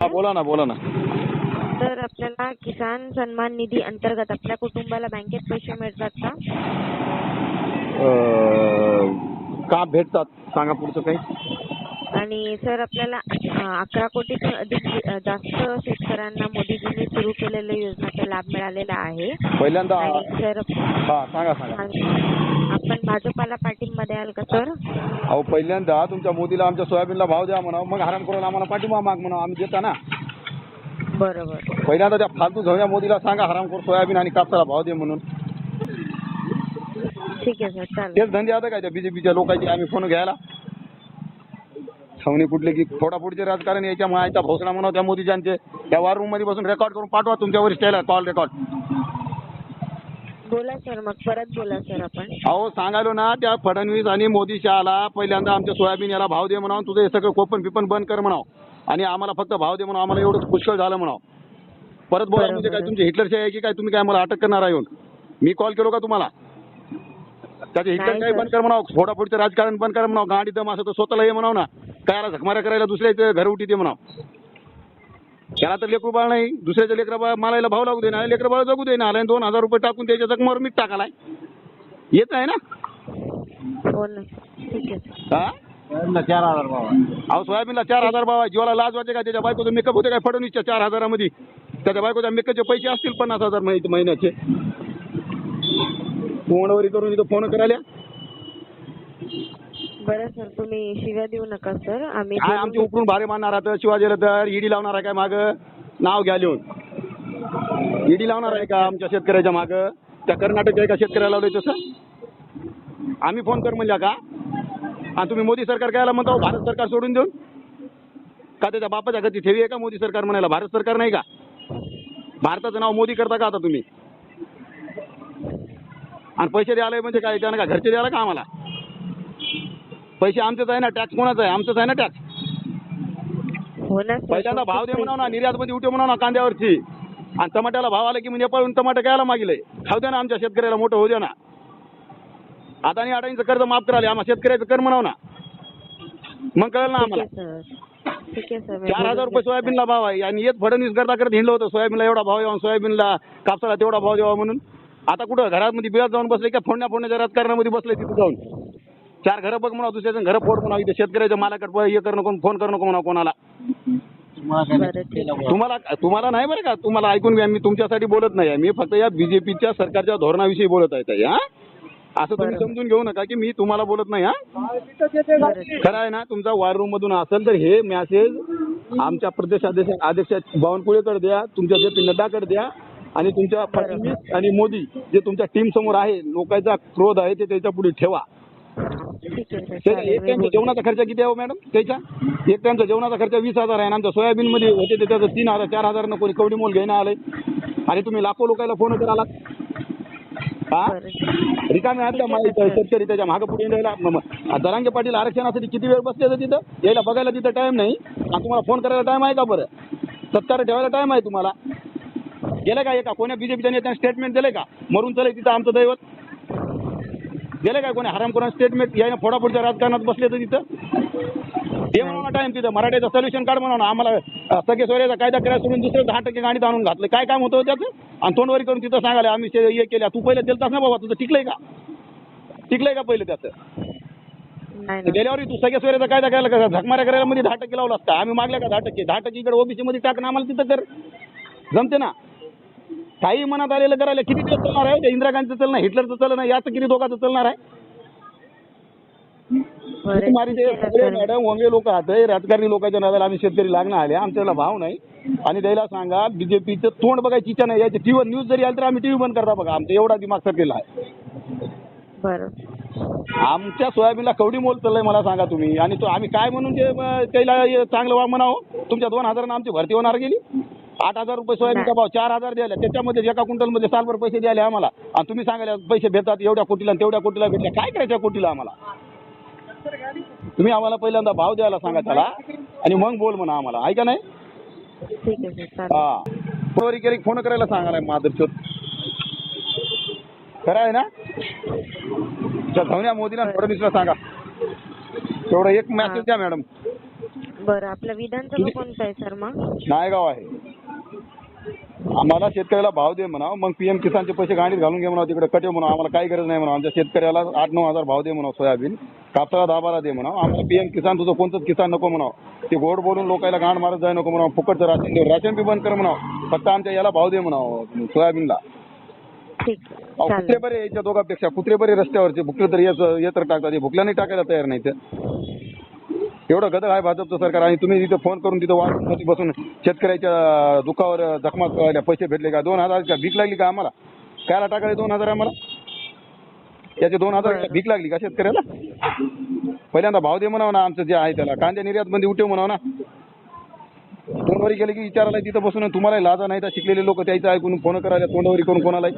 हा बोला ना बोला ना. तर आपल्याला किसान सन्मान निधी अंतर्गत आपल्या कुटुंबाला बँकेत पैसे मिळतात का? अं, का भेटतात? सांगा पुढचं काही. आणि सर आपल्याला अ, अकरा कोटीतून अधिक अ, जास्त शेतकऱ्यांना मोदीजींनी सुरू केलेल्या योजनांचा लाभ मिळालेला आहे. पहिल्यांदा आणि सर हा सांगा सांगा. आपण भाजपाला पाठिंबा द्याल का सर? अहो पहिल्यांदा तुमच्या मोदीला आमच्या सोयाबीनला भाव द्या म्हणा मग हराम करून आम्हाला पाठिंबा माग म्हणा आम्ही देता ना. बरोबर. पहिल्यांदा त्या फालतू झवण्या मोदीला सांगा हरामखोर सोयाबीन आणि कापसाला भाव दे म्हणून. ठीक आहे सर. चालेल. तेच धंदे आता काय त्या बीजेपीच्या लोकांचे आम्ही फोन घ्यायला. छावणी कुठले की फोडाफोडीचे राजकारण याच्या मायचा भोसडा म्हणा त्या मोदीच्यांचे त्या वार रूममध्ये बसून रेकॉर्ड करून पाठवा तुमच्या वरिष्ठाला कॉल रेकॉर्ड बोला सर मग परत बोला सर आपण. अहो सांगालो ना त्या फडणवीस आणि मोदी शहाला पहिल्यांदा आमच्या सोयाबीन याला भाव दे म्हणावं तुझं हे सगळं कोपन पिपन बंद कर म्हणावं. आणि आम्हाला फक्त भाव दे म्हणावं आम्हाला एवढं पुष्कळ झालं म्हणावं. परत बोला. म्हणजे काय तुमची हिटलरशाही आहे की काय तुम्ही काय मला अटक करणार आहे येऊन? मी कॉल केलो का तुम्हाला? त्याचे हिटलर काय. बंद कर म्हणावं फोडाफोडीचं राजकारण बंद कर म्हणावं गाडी दम असं तर स्वतःला ये म्हणावं ना. कायला झकमाऱ्या करायला दुसऱ्याचं घर उठी ते म्हणावं. त्याला तर लेकरू बाळ नाही दुसऱ्याच्या लेकरा बाळ मालायला भाव लागू दे ना लेकरं बाळ जगू दे ना आणि दोन हजार रुपये टाकून त्याच्या जखमावर मीठ टाकालाय. येत आहे ना? हो ना ठीक आहे. सर हा चार हजार बाबा अहो सोयाबीनला चार हजार भाव आहे. जीवाला लाज वाटते का? त्याच्या बायकोचं मेकअप होते काय? फडणवीसच्या चार हजारामध्ये. त्याच्या बायकोच्या मेकअपचे पैसे असतील पन्नास हजार महिन्या- महिन्याचे. फोनवरी करून इथं फोन करायला बरं सर. तुम्ही शिव्या देऊ नका सर. आम्ही काय आमचे उकरून भारे मारणार आता? शिवाजीला तर ईडी लावणार आहे काय माग? नाव घ्या लिहून. ईडी लावणार आहे का आमच्या शेतकऱ्याच्या माग? त्या कर्नाटक आहे का शेतकऱ्याला लावलंय तसं? आम्ही फोन कर म्हणल्या का? आणि तुम्ही मोदी सरकार कायला म्हणता? हो, भारत सरकार सोडून देऊन? का त्याच्या बापाच्या गती ठेवी आहे का मोदी सरकार म्हणायला? भारत सरकार नाही का? भारताचं नाव मोदी करता का आता तुम्ही? आणि पैसे द्यायला म्हणजे काय? त्यानं का घरचे द्यायला का आम्हाला? पैसे आमचेच आहे ना टॅक्स कोणाचा आहे? आमचंच आहे ना टॅक्स हो ना सर पहिल्यांदा भाव दे म्हणाव ना निर्यात मध्ये उठे म्हणाव ना कांद्यावरची. आणि टमाट्याला भाव आला की म्हणजे पळून टमाटर कायला मागिले. खाऊ द्या ना आमच्या शेतकऱ्याला मोठं होऊ द्या ना. अदानी अडाणीचं कर्ज माफ कराले आम्हाला शेतकऱ्याचं कर म्हणाव ना. मग कळलं ना ठीक आम्हाला. आहे सर ठीक आहे सर मी चार हजार बोलून रुपये घेते. सोयाबीनला भाव आहे. आणि येत फडणवीस करता करत हिंडलं होतं सोयाबीनला एवढा भाव यावा सोयाबीनला कापसाला तेवढा भाव द्यावा म्हणून. आता कुठं घरामध्ये बिळात जाऊन बसले का फोडण्या फोडण्याच्या राजकारणामध्ये बसले तिथे जाऊन? चार घरं बघ म्हणा दुसऱ्याचं घरं फोड म्हणा. इथे शेतकऱ्याच्या मालाकडे हे करू नको फोन करू नको म्हणा कोणाला. तुम्हाला बरं, काय ठीक आहे. तुम्हाला तुम्हाला नाही बरं का? तुम्हाला ऐकून घ्या मी तुमच्यासाठी बोलत नाही मी फक्त या बीजेपीच्या सरकारच्या धोरणाविषयी बोलत आहे ताई, हा? असं तुम्ही. समजून घेऊ नका की मी तुम्हाला बोलत नाही हा? खरं आहे ना तुमचा वार रूम मधून असेल तर हे मॅसेज आमच्या प्रदेश अध्यक्ष अध्यक्ष बावनकुळेकडे द्या तुमच्या जे पी नड्डाकडे द्या आणि तुमच्या फडणवीस आणि मोदी जे तुमच्या टीम समोर आहे लोकांचा क्रोध आहे ते त्याच्या पुढे ठेवा. ठीक आहे सर. एक मी टाइमचा. जेवणाचा खर्च किती आहे हो मॅडम? त्याच्या? एक टाइमचा जेवणाचा खर्च वीस हजार आहे. आणि आमच्या सोयाबीन मध्ये होते ते त्याचं तीन हजार चार हजार कोणी कवडी मोल घेणं आलंय. आणि तुम्ही लाखो लोकांना फोन करायला हा? बरं रिकामे आहेत का माहिती शेतकरी त्याच्या मागं पुढे राहिला. दरांगे पाटील आरक्षणासाठी किती वेळ बसले होते तिथं? यायला बघायला तिथं टाइम नाही. आणि तुम्हाला फोन करायला टाइम आहे का बरं? सत्कार ठेवायला टाइम आहे तुम्हाला? गेलं का एका? कोण्या बीजेपीच्या नेत्याने स्टेटमेंट दिले का? मरून चले तिथं आमचं दैवत. गेले काय कोणी? हराम कोणा स्टेटमेंट यायला फोडाफोडच्या राजकारणात बसले तर तिथं. ते म्हणा टाइम तिथं. मराठीचं सोल्युशन काढ म्हणा आम्हाला सगळे सोयऱ्याचा कायदा करायला सोडून दुसरं दहा टक्के गाडीत आणून घातलं. काय काम होतं त्याचं? आणि तोंडवरी करून तिथं सांगायला आम्ही हे केल्या तू पहिले दिलतास ना बाबा तुझं टिकलंय का? टिकलंय का पहिले त्याचं? गेल्यावर तू सगळ्या सोयऱ्याचा कायदा करायला का झकमाऱ्या करायला मध्ये दहा टक्के लावला असता आम्ही मागल्या का दहा टक्के? दहा टक्के इकडे ओबीसी मध्ये टाकणं आम्हाला तिथं कर. जमते ना? काही मनात आलेलं करायला किती दिवस चालणार आहे? त्या इंदिरा गांधीचं चालणार हिटलरचं चालणार याचं किती दोघांचं चालणार आहे? सगळे मॅडम वंगे लोक आहात राजकारणी लोकांच्या नादाला आम्ही शेतकरी लागणं आले आमच्याला भाव नाही. आणि त्याला सांगा बीजेपीचं तोंड बघायची इच्छा नाही याची टीव्ही न्यूज जरी आली तर आम्ही टीव्ही बंद करता बघा आमचा एवढा दिमाग सरकेला आहे. आमच्या सोयाबीनला कवडी मोल चाललंय मला सांगा तुम्ही. आणि तो आम्ही काय म्हणून ते त्याला चांगलं वा म्हणावं तुमच्या दोन हजारानं आमची भरती होणार गेली? आठ हजार रुपये सोयाबीनचा भाव चार हजार द्यायला. त्याच्यामध्ये एका क्विंटलमध्ये सालभर पैसे द्यायला आम्हाला. आणि तुम्ही सांगायला पैसे भेटतात एवढ्या कोटीला आणि तेवढ्या कोटीला भेटल्या. काय करायच्या कोटीला आम्हाला? तुम्ही आम्हाला पहिल्यांदा भाव द्यायला सांगा त्याला. आणि मग बोल म्हणा आम्हाला. ऐका नाही? ठीक आहे सर चालेल हा. केली फोन करायला सांगा माधुरचोत खरं आहे ना? त्या धवण्या मोदीला आणि फडणवीसला सांगा. तेवढं एक मॅसेज द्या मॅडम बरं आपलं विधानसभा कोणतं आहे सर मग? नायगाव आहे. आम्हाला शेतकऱ्याला भाव दे म्हणावं मग पीएम किसानचे पैसे गाडीत घालून घे म्हणावं तिकडे कटे म्हणावं आम्हाला काही गरज नाही म्हणावं. आमच्या शेतकऱ्याला आठ नऊ हजार भाव दे म्हणावं सोयाबीन. कापसाला दहा बारा दे म्हणावं. आम्हाला पीएम किसान तुझं कोणतंच किसान नको म्हणावं. ते गोड बोलून लोकांना गांड मारत जाय नको म्हणावं. फुकटचं राशन दे राशन बी बंद कर म्हणावं. फक्त आमच्या याला भाव दे म्हणावं सोयाबीनला. ठीक. आहे अहो, कुत्रे चालेल. बरे याच्या दोघांपेक्षा. कुत्रे बरे रस्त्यावरचे. भुकले तर येत टाकतात. हे भुकल्या नाही टाकायला तयार नाही ते एवढं गदर आहे भाजपचं सरकार आणि तुम्ही तिथे फोन करून तिथं वाट बसून शेतकऱ्याच्या दुखावर जखमा करायला पैसे भेटले का? दोन हजार का भीक लागली का आम्हाला? कायला टाकायला दोन हजार आम्हाला? त्याचे दोन हजार. भीक लागली का शेतकऱ्याला? पहिल्यांदा भाव दे म्हणावं ना आमचं जे आहे त्याला. कांद्या निर्यात बंदी उठव म्हणावं ना. तोंडवरी गेले की विचारायला तिथं बसून तुम्हाला लाजा नाही तर शिकलेले लोक त्याचं ऐकून फोन करायला तोंडवरी करून कोणालाही.